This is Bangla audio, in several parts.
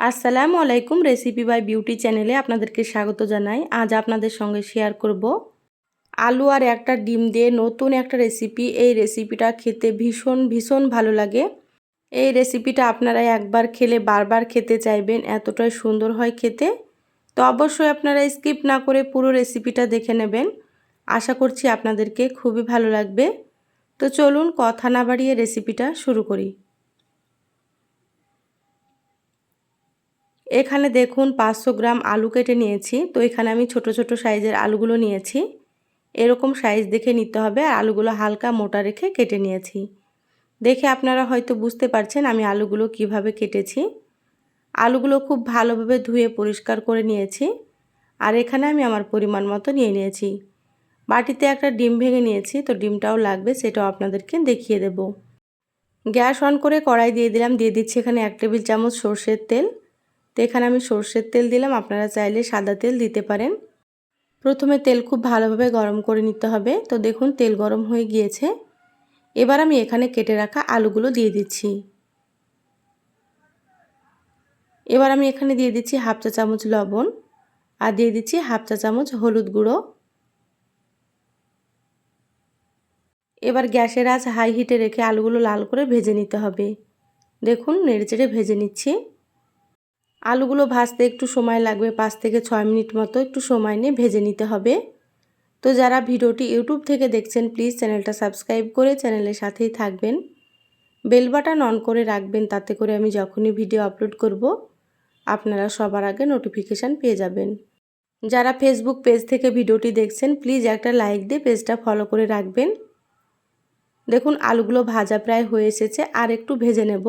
আসসালামু আলাইকুম রেসিপি বাই বিউটি চ্যানেলে আপনাদেরকে স্বাগত জানাই। আজ আপনাদের সঙ্গে শেয়ার করব আলু আর একটা ডিম দিয়ে নতুন একটা রেসিপি এই রেসিপিটা খেতে ভীষণ ভীষণ ভালো লাগে। এই রেসিপিটা আপনারা একবার খেলে বারবার খেতে চাইবেন, এতটাই সুন্দর হয় খেতে। তো অবশ্যই আপনারা স্কিপ না করে পুরো রেসিপিটা দেখে নেবেন। আশা করছি আপনাদেরকে খুবই ভালো লাগবে। তো চলুন কথা না বাড়িয়ে রেসিপিটা শুরু করি। এখানে দেখুন পাঁচশো গ্রাম আলু কেটে নিয়েছি। তো এখানে আমি ছোট ছোট সাইজের আলুগুলো নিয়েছি। এরকম সাইজ দেখে নিতে হবে। আর আলুগুলো হালকা মোটা রেখে কেটে নিয়েছি। দেখে আপনারা হয়তো বুঝতে পারছেন আমি আলুগুলো কীভাবে কেটেছি। আলুগুলো খুব ভালোভাবে ধুয়ে পরিষ্কার করে নিয়েছি। আর এখানে আমি আমার পরিমাণ মতো নিয়ে নিয়েছি। বাটিতে একটা ডিম ভেঙে নিয়েছি। তো ডিমটাও লাগবে, সেটাও আপনাদেরকে দেখিয়ে দেব। গ্যাস অন করে কড়াই দিয়ে দিলাম। দিয়ে দিচ্ছি এখানে এক টেবিল চামচ সর্ষের তেল। তো এখানে আমি সর্ষের তেল দিলাম। আপনারা চাইলে সাদা তেল দিতে পারেন। প্রথমে তেল খুব ভালোভাবে গরম করে নিতে হবে। তো দেখুন, তেল গরম হয়ে গিয়েছে। এবার আমি এখানে কেটে রাখা আলুগুলো দিয়ে দিচ্ছি। এবার আমি এখানে দিয়ে দিচ্ছি হাফ চা চামচ লবণ আর দিয়ে দিচ্ছি হাফ চা চামচ হলুদ গুঁড়ো। এবার গ্যাসের আঁচ হাই হিটে রেখে আলুগুলো লাল করে ভেজে নিতে হবে। দেখুন, নেড়েচেড়ে ভেজে নিচ্ছি। আলুগুলো ভাজতে একটু সময় লাগবে, পাঁচ থেকে ছয় মিনিট মতো একটু সময় নিয়ে ভেজে নিতে হবে। তো যারা ভিডিওটি ইউটিউব থেকে দেখছেন, প্লিজ চ্যানেলটা সাবস্ক্রাইব করে চ্যানেলের সাথেই থাকবেন। বেল বাটন অন করে রাখবেন, তাতে করে আমি যখনই ভিডিও আপলোড করব, আপনারা সবার আগে নোটিফিকেশান পেয়ে যাবেন। যারা ফেসবুক পেজ থেকে ভিডিওটি দেখছেন, প্লিজ একটা লাইক দিয়ে পেজটা ফলো করে রাখবেন। দেখুন, আলুগুলো ভাজা প্রায় হয়ে এসেছে, আর একটু ভেজে নেব।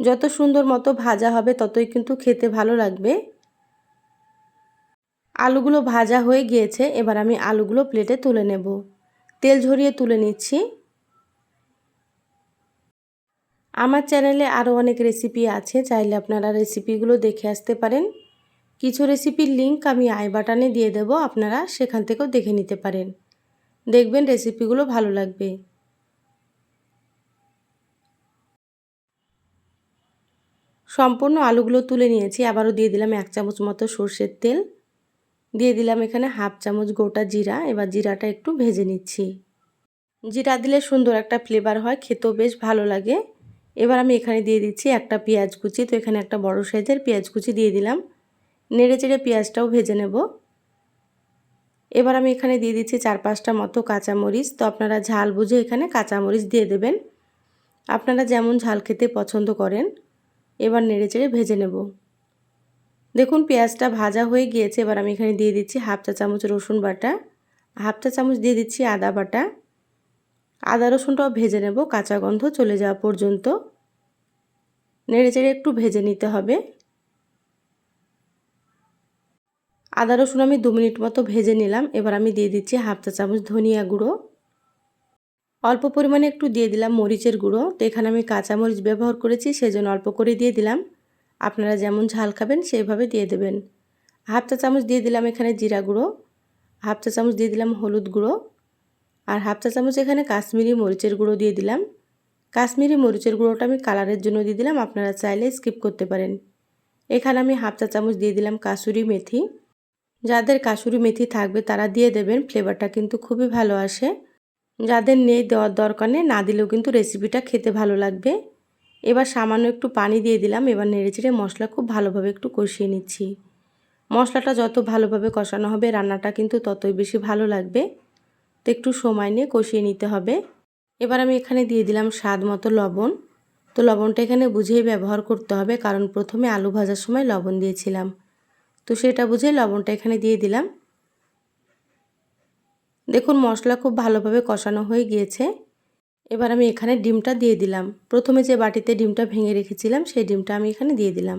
যত সুন্দর মতো ভাজা হবে ততই কিন্তু খেতে ভালো লাগবে। আলুগুলো ভাজা হয়ে গিয়েছে, এবার আমি আলুগুলো প্লেটে তুলে নেব। তেল ঝরিয়ে তুলে নিচ্ছি। আমার চ্যানেলে আরও অনেক রেসিপি আছে, চাইলে আপনারা রেসিপিগুলো দেখে আসতে পারেন। কিছু রেসিপির লিঙ্ক আমি আই বাটানে দিয়ে দেব, আপনারা সেখান থেকেও দেখে নিতে পারেন। দেখবেন রেসিপিগুলো ভালো লাগবে। সম্পূর্ণ আলুগুলো তুলে নিয়েছি। আবারও দিয়ে দিলাম এক চামচ মতো সর্ষের তেল। দিয়ে দিলাম এখানে হাফ চামচ গোটা জিরা। এবার জিরাটা একটু ভেজে নিচ্ছি। জিরা দিলে সুন্দর একটা ফ্লেভার হয়, খেতেও বেশ ভালো লাগে। এবার আমি এখানে দিয়ে দিচ্ছি একটা পেঁয়াজ কুচি। তো এখানে একটা বড় সাইজের পেঁয়াজ কুচি দিয়ে দিলাম। নেড়ে চেড়ে পেঁয়াজটাও ভেজে নেব। এবার আমি এখানে দিয়ে দিচ্ছি চার পাঁচটা মতো কাঁচামরিচ। তো আপনারা ঝাল বুঝে এখানে কাঁচামরিচ দিয়ে দেবেন। আপনারা যেমন ঝাল খেতে পছন্দ করেন। এবার নেড়ে চেড়ে ভেজে নেব। দেখুন, পেঁয়াজটা ভাজা হয়ে গিয়েছে। এবার আমি এখানে দিয়ে দিচ্ছি হাফ চা চামচ রসুন বাটা, হাফ চা চামচ দিয়ে দিচ্ছি আদা বাটা। আদা রসুনটাও ভেজে নেব, কাঁচা গন্ধ চলে যাওয়া পর্যন্ত। নেড়ে চেড়ে একটু ভেজে নিতে হবে। আদা রসুন আমি দু মিনিট মতো ভেজে নিলাম। এবার আমি দিয়ে দিচ্ছি হাফ চা চামচ ধনিয়া গুঁড়ো। অল্প পরিমাণে একটু দিয়ে দিলাম মরিচের গুঁড়ো। তো এখানে আমি কাঁচা মরিচ ব্যবহার করেছি, সেজন্য অল্প করে দিয়ে দিলাম। আপনারা যেমন ঝাল খাবেন সেইভাবে দিয়ে দেবেন। হাফ চা চামচ দিয়ে দিলাম এখানে জিরা গুঁড়ো, হাফ চা চামচ দিয়ে দিলাম হলুদ গুঁড়ো, আর হাফ চা চামচ এখানে কাশ্মীরি মরিচের গুঁড়ো দিয়ে দিলাম। কাশ্মীরি মরিচের গুঁড়োটা আমি কালারের জন্য দিয়ে দিলাম, আপনারা চাইলে স্কিপ করতে পারেন। এখানে আমি হাফ চা চামচ দিয়ে দিলাম কাসুরি মেথি। যাদের কাসুরি মেথি থাকবে তারা দিয়ে দেবেন, ফ্লেভারটা কিন্তু খুবই ভালো আসে। যাদের নেই দেওয়ার দরকার নেই, না দিলেও কিন্তু রেসিপিটা খেতে ভালো লাগবে। এবার সামান্য একটু পানি দিয়ে দিলাম, এবার নেড়ে চেড়ে মশলা খুব ভালোভাবে একটু কষিয়ে নিচ্ছি। মশলাটা যত ভালোভাবে কষানো হবে, রান্নাটা কিন্তু ততই বেশি ভালো লাগবে। তো একটু সময় নিয়ে কষিয়ে নিতে হবে। এবার আমি এখানে দিয়ে দিলাম স্বাদ মতো লবণ। তো লবণটা এখানে বুঝেই ব্যবহার করতে হবে, কারণ প্রথমে আলু ভাজার সময় লবণ দিয়েছিলাম। তো সেটা বুঝে লবণটা এখানে দিয়ে দিলাম। দেখুন, মশলা খুব ভালোভাবে কষানো হয়ে গিয়েছে। এবার আমি এখানে ডিমটা দিয়ে দিলাম। প্রথমে যে বাটিতে ডিমটা ভেঙে রেখেছিলাম, সেই ডিমটা আমি এখানে দিয়ে দিলাম।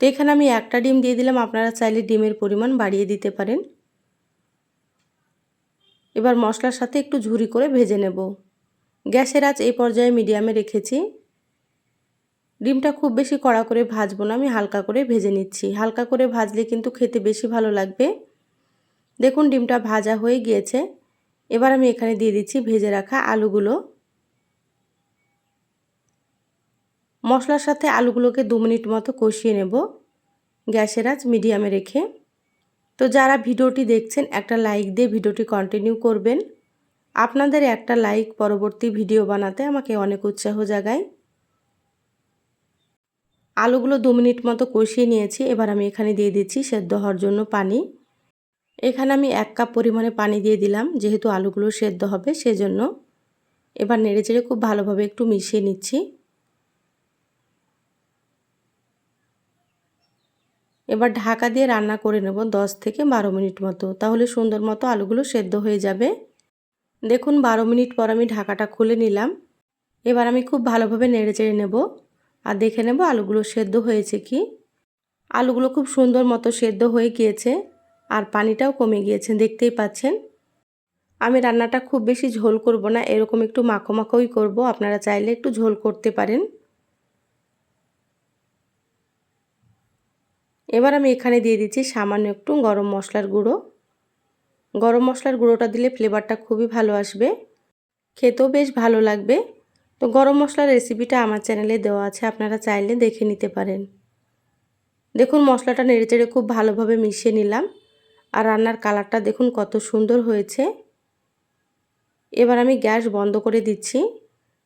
তো এখানে আমি একটা ডিম দিয়ে দিলাম, আপনারা চাইলে ডিমের পরিমাণ বাড়িয়ে দিতে পারেন। এবার মশলার সাথে একটু ঝুরি করে ভেজে নেব। গ্যাসের আঁচ এই পর্যায়ে মিডিয়ামে রেখেছি। ডিমটা খুব বেশি কড়া করে ভাজবো না, আমি হালকা করে ভেজে নিচ্ছি। হালকা করে ভাজলে কিন্তু খেতে বেশি ভালো লাগবে। দেখুন, ডিমটা ভাজা হয়ে গিয়েছে। এবার আমি এখানে দিয়ে দিচ্ছি ভেজে রাখা আলুগুলো। মশলার সাথে আলুগুলোকে দু মিনিট মতো কষিয়ে নেব গ্যাসের আঁচ মিডিয়ামে রেখে। তো যারা ভিডিওটি দেখছেন, একটা লাইক দিয়ে ভিডিওটি কন্টিনিউ করবেন। আপনাদের একটা লাইক পরবর্তী ভিডিও বানাতে আমাকে অনেক উৎসাহ জাগায়। আলুগুলো দু মিনিট মতো কষিয়ে নিয়েছি। এবার আমি এখানে দিয়ে দিচ্ছি সেদ্ধ হওয়ার জন্য পানি। এখানে আমি এক কাপ পরিমাণে পানি দিয়ে দিলাম, যেহেতু আলুগুলো সেদ্ধ হবে, সেজন্য এবার নেড়ে চেড়ে খুব ভালোভাবে একটু মিশিয়ে নিচ্ছি। এবার ঢাকা দিয়ে রান্না করে নেব দশ থেকে বারো মিনিট মতো, তাহলে সুন্দর মতো আলুগুলো সেদ্ধ হয়ে যাবে। দেখুন, বারো মিনিট পর আমি ঢাকাটা খুলে নিলাম। এবার আমি খুব ভালোভাবে নেড়ে চেড়ে নেব আর দেখে নেব আলুগুলো সেদ্ধ হয়েছে কি। আলুগুলো খুব সুন্দর মতো সেদ্ধ হয়ে গিয়েছে। আর পানিটাও কমে গিয়েছে, দেখতেই পাচ্ছেন? আমি রান্নাটা খুব বেশি ঝোল করব না, এরকম একটু মাখো মাখোই করব, আপনারা চাইলে একটু ঝোল করতে পারেন। এবার আমি এখানে দিয়ে দিচ্ছি সামান্য একটু গরম মশলার গুঁড়ো। গরম মশলার গুঁড়োটা দিলে ফ্লেভারটা খুবই ভালো আসবে। খেতেও বেশ ভালো লাগবে। তো গরম মশলার রেসিপিটা আমার চ্যানেলে দেওয়া আছে, আপনারা চাইলে দেখে নিতে পারেন। দেখুন, মশলাটা নেড়েচেড়ে খুব ভালোভাবে মিশিয়ে নিলাম। আর রান্নার কালারটা দেখুন কত সুন্দর হয়েছে। এবার আমি গ্যাস বন্ধ করে দিচ্ছি।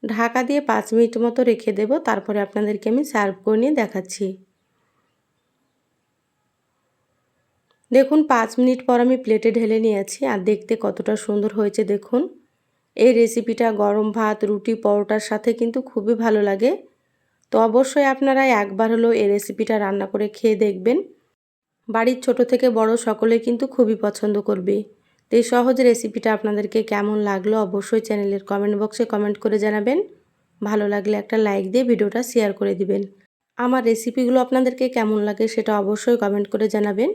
ঢাকা দিয়ে পাঁচ মিনিট মতো রেখে দেব, তারপরে আপনাদেরকে আমি সার্ভ করে নিয়ে দেখাচ্ছি। দেখুন, পাঁচ মিনিট পর আমি প্লেটে ঢেলে নিয়েছি, আর দেখতে কতটা সুন্দর হয়েছে, দেখুন। এই রেসিপিটা গরম ভাত, রুটি, পরোটার সাথে কিন্তু খুবই ভালো লাগে। তো অবশ্যই আপনারা একবার হলেও এই রেসিপিটা রান্না করে খেয়ে দেখবেন। বাড়ির ছোট থেকে বড় সকলে কিন্তু খুবই পছন্দ করবে। তো এই সহজ রেসিপিটা আপনাদেরকে কেমন লাগল অবশ্যই চ্যানেলের কমেন্ট বক্সে কমেন্ট করে জানাবেন। ভালো লাগলে একটা লাইক দিয়ে ভিডিওটা শেয়ার করে দিবেন। আমার রেসিপিগুলো আপনাদেরকে কেমন লাগে সেটা অবশ্যই কমেন্ট করে জানাবেন।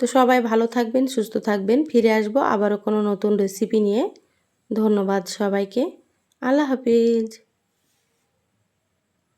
তো সবাই ভালো থাকবেন, সুস্থ থাকবেন, ফিরে আসব আবারও কোনো নতুন রেসিপি নিয়ে। ধন্যবাদ সবাইকে। আল্লাহ হাফিজ।